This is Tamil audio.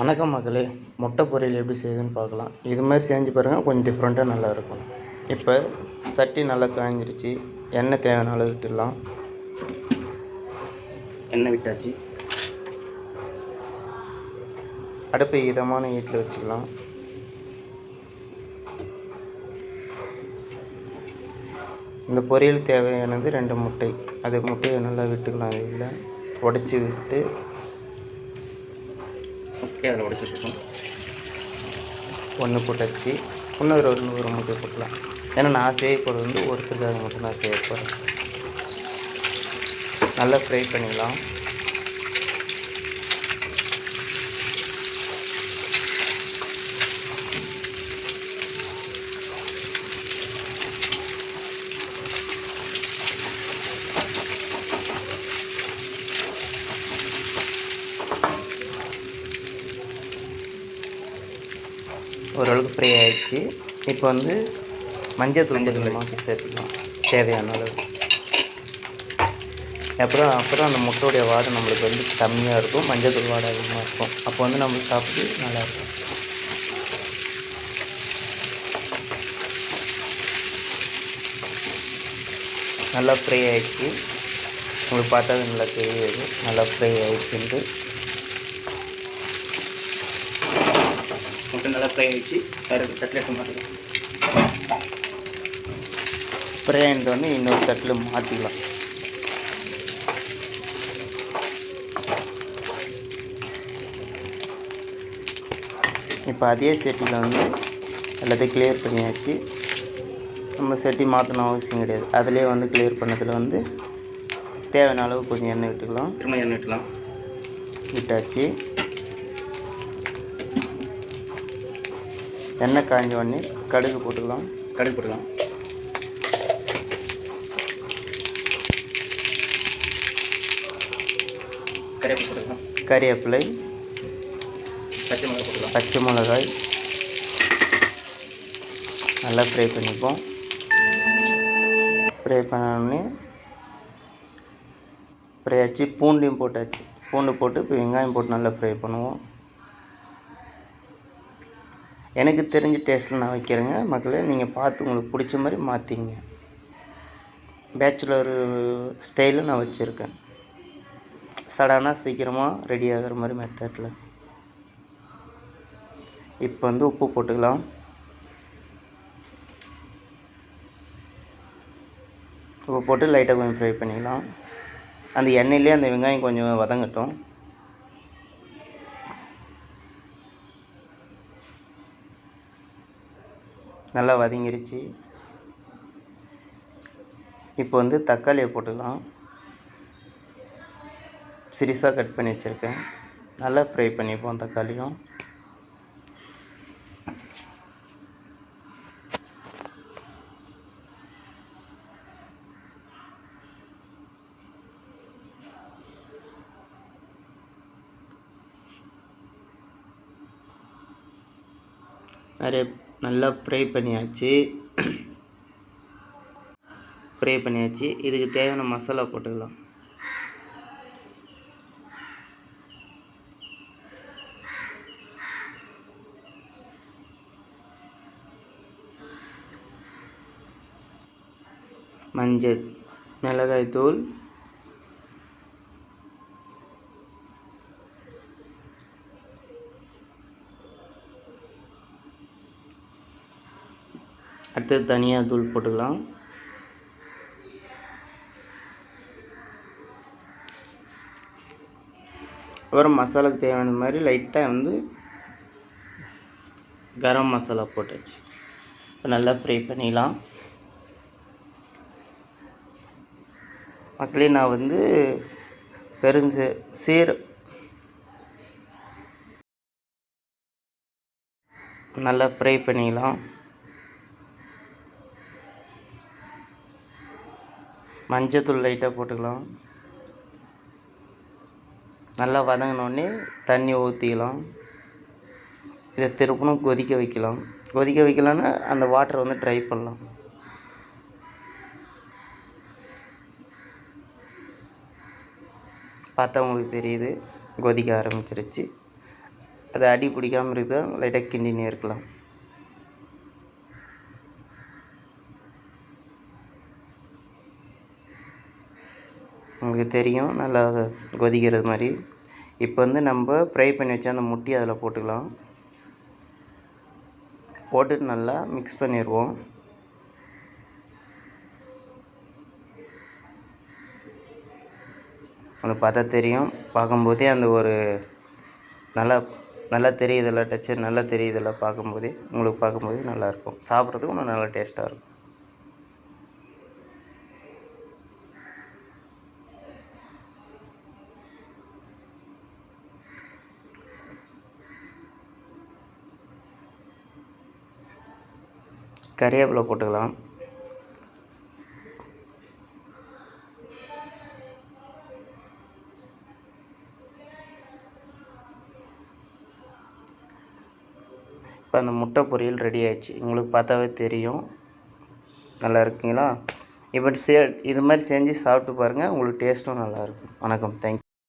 வணக்கம் மக்களே முட்டை பொரியல் எப்படி செய்யுதுன்னு பார்க்கலாம். இது மாதிரி செஞ்சு பாருங்கள் கொஞ்சம் டிஃப்ரெண்ட்டாக நல்லாயிருக்கும் இப்போ சட்டி நல்லா காய்ஞ்சிருச்சு எண்ணெய் தேவையான அளவு விட்டுடலாம். எண்ணெய் விட்டாச்சு. அடுப்பை இதமான ஹீட்டில் வச்சுக்கலாம். இந்த பொரியல் தேவையானது ரெண்டு முட்டை. அது முட்டையை நல்லா விட்டுக்கலாம் அதில் உடச்சி விட்டு முட்டையை அதில் உடச்சிட்ருக்கோம் ஒன்று போட்டாச்சு. இன்னொரு ஒரு நூறு முட்டை போட்டலாம் ஏன்னா நான் செய்ய போகிறது வந்து ஒருத்தருக்காக மட்டும் நான் செய்ய போகிறேன் நல்லா ஃப்ரை பண்ணிக்கலாம். ஓரளவுக்கு ஃப்ரை ஆயிடுச்சு. இப்போ வந்து மஞ்சள் தூள். கொஞ்சமாக சேர்த்துக்கலாம். தேவையான அளவு. அப்புறம் அப்புறம் அந்த முட்டையுடைய வாடை நம்மளுக்கு வந்து கம்மியாக இருக்கும். மஞ்சள் தூள் வாடை அதிகமாக இருக்கும். அப்போ வந்து நம்ம சாப்பிட்டு நல்லாயிருக்கும் நல்லா ஃப்ரை ஆயிடுச்சு. உங்களுக்கு பார்த்தா நல்லா தெரியுது. நல்லா ஃப்ரை ஆயிடுச்சுன்ட்டு. முட்டை நல்லா ஃப்ரை ஆகிடுச்சு வேறு கட்லெட் மாற்றிக்கலாம் ஃப்ரை ஆனது வந்து இன்னொரு தட்டில் மாற்றிக்கலாம் இப்போ அதே செட்டியில் வந்து எல்லாத்தையும் கிளியர் பண்ணியாச்சு. நம்ம செட்டி மாற்றணும் அவசியம் கிடையாது. அதிலே வந்து கிளியர் பண்ணதில் வந்து தேவையான அளவு கொஞ்சம் எண்ணெய் விட்டுக்கலாம். திரும்ப எண்ணெய் விட்டுலாம் விட்டாச்சு. எண்ணெய் காஞ்ச உடனே கடுகு போட்டுக்கலாம். கடுகு போட்டுக்கலாம். கறிவேப்பிலை போட்டுக்கலாம். கறிவேப்பிலை பச்சை மிளகாய் போட்டுக்கலாம். பச்சை மிளகாய். நல்லா ஃப்ரை பண்ணிப்போம். ஃப்ரை பண்ணோடனே ஃப்ரை ஆச்சு பூண்டையும் போட்டாச்சு. பூண்டு போட்டு இப்போ வெங்காயம் போட்டு நல்லா ஃப்ரை பண்ணுவோம். எனக்கு தெரிஞ்ச டேஸ்ட்டில் நான் வைக்கிறேங்க. மக்களே நீங்கள் பார்த்து உங்களுக்கு பிடிச்ச மாதிரி மாற்றிங்க பேச்சுலர் ஸ்டைலில் நான் வச்சுருக்கேன். சடனாக சீக்கிரமாக ரெடி ஆகிற மாதிரி மெத்தடில் இப்போ வந்து உப்பு போட்டுக்கலாம். உப்பு போட்டு லைட்டாக கொஞ்சம் ஃப்ரை பண்ணிக்கலாம். அந்த எண்ணெயிலே அந்த வெங்காயம் கொஞ்சம் வதங்கட்டும். நல்லா வதங்கிருச்சு. இப்போ வந்து தக்காளியை போட்டுக்கலாம் சிறிசாக கட் பண்ணி வச்சுருக்கேன். நல்லா ஃப்ரை பண்ணிப்போம் தக்காளியும். நிறைய நல்லா ஃப்ரை பண்ணியாச்சு. ஃப்ரை பண்ணியாச்சு. இதுக்கு தேவையான மசாலா போட்டுக்கலாம். மஞ்சள் மிளகாய் அடுத்தது தனியாக தூள் போட்டுக்கலாம். அப்புறம் மசாலாக்கு தேவையான மாதிரி லைட்டாக வந்து கரம் மசாலா போட்டாச்சு. இப்போ நல்லா ஃப்ரை பண்ணிடலாம். மக்களே நான் வந்து பெருஞ்ச சீர நல்லா ஃப்ரை பண்ணிக்கலாம் மஞ்சத்தூள் லைட்டாக போட்டுக்கலாம். நல்லா வதங்கினோடனே தண்ணி ஊற்றிக்கலாம் இதை திருப்பணும் கொதிக்க வைக்கலாம். கொதிக்க வைக்கலான்னா அந்த வாட்டரை வந்து ட்ரை பண்ணலாம். பார்த்தா உங்களுக்கு தெரியுது. கொதிக்க ஆரம்பிச்சிருச்சு. அது அடி பிடிக்காமல் இருக்குதா? லைட்டாக கிண்டினே இருக்கலாம். உங்களுக்கு தெரியும். நல்லா கொதிக்கிறது மாதிரி. இப்போ வந்து நம்ம ஃப்ரை பண்ணி வச்ச அந்த முட்டி அதில் போட்டுக்கலாம். போட்டுட்டு நல்லா மிக்ஸ் பண்ணிடுவோம் உங்களுக்கு பார்த்தா தெரியும். பார்க்கும்போதே அந்த ஒரு நல்லா நல்லா தெரியுதில்ல டச்சர் நல்லா தெரியுதில்ல பார்க்கும்போதே. உங்களுக்கு பார்க்கும்போதே நல்லாயிருக்கும் சாப்பிட்றதுக்கு இன்னும் நல்லா டேஸ்ட்டாக இருக்கும். கறிவேப்பிலை போட்டுக்கலாம். இப்போ அந்த முட்டை பொரியல் ரெடி ஆயிடுச்சு. உங்களுக்கு பார்த்தாவே தெரியும். நல்லா இருக்குங்களா? இப்போ சே இது மாதிரி செஞ்சு சாப்பிட்டு பாருங்கள் உங்களுக்கு டேஸ்ட்டும் நல்லாயிருக்கும் வணக்கம். தேங்க்யூ